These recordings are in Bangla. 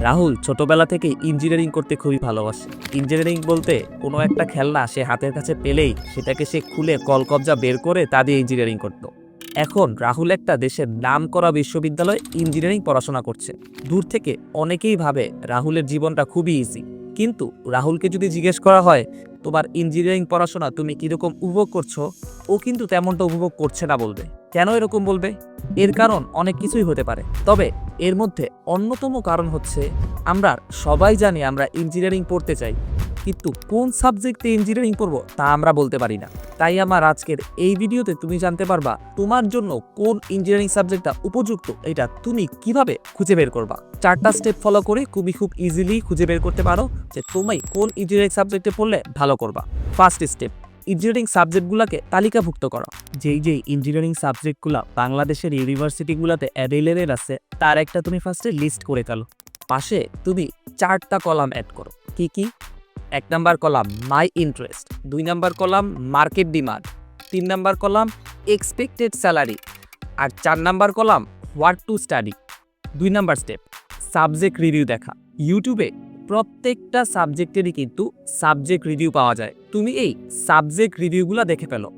রাহুল ছোটবেলা থেকে ইঞ্জিনিয়ারিং করতে খুবই ভালোবাসে। ইঞ্জিনিয়ারিং বলতে কোনো একটা খেলনা সে হাতের কাছে পেলেই সেটাকে সে খুলে কলকবজা বের করে তা দিয়ে ইঞ্জিনিয়ারিং করত। এখন রাহুল একটা দেশের নাম করা বিশ্ববিদ্যালয়ে ইঞ্জিনিয়ারিং পড়াশোনা করছে। দূর থেকে অনেকেই ভাবে রাহুলের জীবনটা খুবই ইজি কিন্তু রাহুলকে যদি জিজ্ঞেস করা হয়, তোমার ইঞ্জিনিয়ারিং পড়াশোনা তুমি কীরকম উপভোগ করছ? ও কিন্তু তেমনটা উপভোগ করছে না বলবে। কেন এরকম বলবে? এর কারণ অনেক কিছুই হতে পারে। তবে এর মধ্যে অন্যতম কারণ হচ্ছে, আমরা সবাই জানি আমরা ইঞ্জিনিয়ারিং পড়তে চাই। কিন্তু কোন সাবজেক্টে ইঞ্জিনিয়ারিং পড়ব তা আমরা বলতে পারি না। তাই আমার আজকের এই ভিডিওতে তুমি জানতে পারবা তোমার জন্য কোন ইঞ্জিনিয়ারিং সাবজেক্টটা উপযুক্ত, এটা তুমি কীভাবে খুঁজে বের করবা। চারটা স্টেপ ফলো করে খুবই খুব ইজিলি খুঁজে বের করতে পারো যে তুমি কোন ইঞ্জিনিয়ারিং সাবজেক্টে পড়লে ভালো করবা। ফার্স্ট স্টেপ ইঞ্জিনিয়ারিং সাবজেক্টগুলোকে তালিকাভুক্ত করো। যেই যেই ইঞ্জিনিয়ারিং সাবজেক্টগুলো বাংলাদেশের ইউনিভার্সিটিগুলোতে অ্যাভেলেবেল আছে, তার একটা তুমি ফার্স্টে লিস্ট করে ফেলো। পাশে তুমি চারটা কলাম অ্যাড করো। কি কি? এক নাম্বার কলাম মাই ইন্টারেস্ট দুই নাম্বার কলাম মার্কেট ডিমান্ড তিন নাম্বার কলাম এক্সপেক্টেড স্যালারি আর চার number column what to study দুই নাম্বার স্টেপ সাবজেক্ট রিভিউ দেখা। ইউটিউবে প্রত্যেকটা সাবজেক্টেরই কিন্তু সাবজেক্ট রিভিউ পাওয়া যায়। তুমি এই সাবজেক্ট রিভিউগুলো দেখে ফেলো।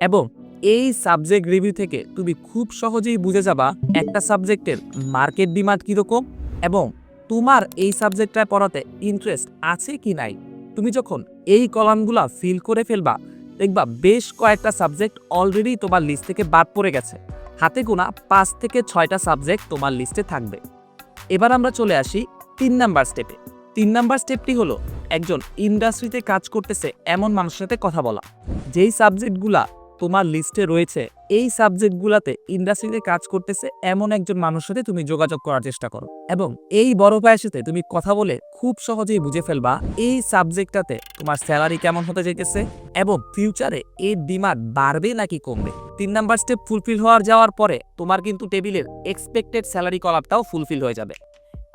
এবং এই সাবজেক্ট রিভিউ থেকে তুমি খুব সহজেই বুঝে যাবা একটা সাবজেক্টের মার্কেট ডিমান্ড কীরকম এবং তোমার এই সাবজেক্টটায় পড়াতে ইন্টারেস্ট আছে কি নাই। তুমি যখন এই কলামগুলা ফিল করে ফেলবা, দেখবা বেশ কয়েকটা সাবজেক্ট অলরেডি তোমার লিস্ট থেকে বাদ পড়ে গেছে। হাতে গোনা পাঁচ থেকে ছয়টা সাবজেক্ট তোমার লিস্টে থাকবে। এবার আমরা চলে আসি তিন নাম্বার স্টেপে তিন নাম্বার স্টেপটি হলো একজন ইন্ডাস্ট্রিতে কাজ করতেছে এমন মানুষের সাথে কথা বলা। যেই সাবজেক্টগুলা তোমার লিস্টে রয়েছে, এই সাবজেক্টগুলাতে ইন্ডাস্ট্রিতে কাজ করতেছে এমন একজন মানুষের সাথে তুমি যোগাযোগ করার চেষ্টা করো। এবং এই বড় ভাইয়ের সাথে তুমি কথা বলে খুব সহজেই বুঝে ফেলবা এই সাবজেক্টটাতে তোমার স্যালারি কেমন হতে যেতেছে এবং ফিউচারে এর ডিমান্ড বাড়বে নাকি কমবে। তিন নাম্বার স্টেপ ফুলফিল হওয়ার যাওয়ার পরে তোমার কিন্তু টেবিলের এক্সপেক্টেড স্যালারি কলাপটাও ফুলফিল হয়ে যাবে।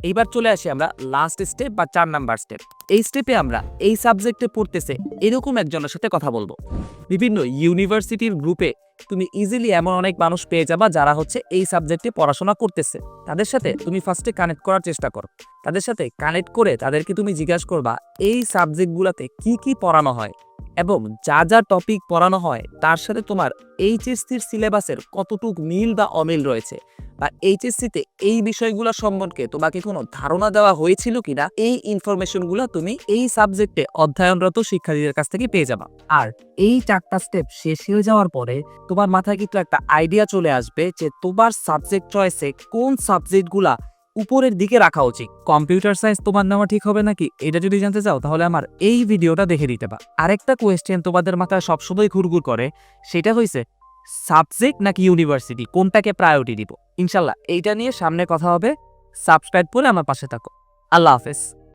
এইবার চলে আসি আমরা লাস্ট স্টেপ বা চার নাম্বার স্টেপ এই স্টেপে আমরা, এই সাবজেক্টে পড়তেছে, এরকম একজনের সাথে কথা বলব। বিভিন্ন ইউনিভার্সিটির গ্রুপে তুমি ইজিলি এমন অনেক মানুষ পেয়ে যাবা যারা হচ্ছে এই সাবজেক্টে পড়াশোনা করতেছে। তাদের সাথে তুমি ফার্স্টে কানেক্ট করার চেষ্টা করো। তাদের সাথে কানেক্ট করে তাদেরকে তুমি জিজ্ঞাসা করবা, এই সাবজেক্টগুলোতে কি কি পড়ানো হয়? এবং যা যা টপিক পড়ানো হয়, তার সাথে তোমার এইচএসসির সিলেবাসের কতটুক মিল বা অমিল রয়েছে বা এইচএসসিতে এই বিষয়গুলো সম্পর্কে তোমাকে কোনো ধারণা দেওয়া হয়েছিল কিনা, এই ইনফরমেশনগুলো তুমি এই সাবজেক্টে অধ্যয়নরত শিক্ষার্থীদের কাছ থেকে পেয়ে যাবা। আর এই চারটা স্টেপ শেষ হয়ে যাওয়ার পরে তোমার মাথায় কিন্তু একটা আইডিয়া চলে আসবে যে তোমার সাবজেক্ট চয়েসে কোন সাবজেক্টগুলা উপরের দিকে রাখা উচিত। কম্পিউটার সায়েন্স তোমার নেওয়া ঠিক হবে নাকি? এটা যদি জানতে চাও, তাহলে আমার এই ভিডিওটা দেখে দিতে পার। আরেকটা কোয়েশ্চেন তোমাদের মাথায় সবসময় ঘুরঘুর করে, সেটা হয়েছে সাবজেক্ট নাকি ইউনিভার্সিটি কোনটাকে প্রায়োরিটি দিব? ইনশাল্লাহ, এইটা নিয়ে সামনে কথা হবে। সাবস্ক্রাইব করে আমার পাশে থাকো। আল্লাহ হাফেজ।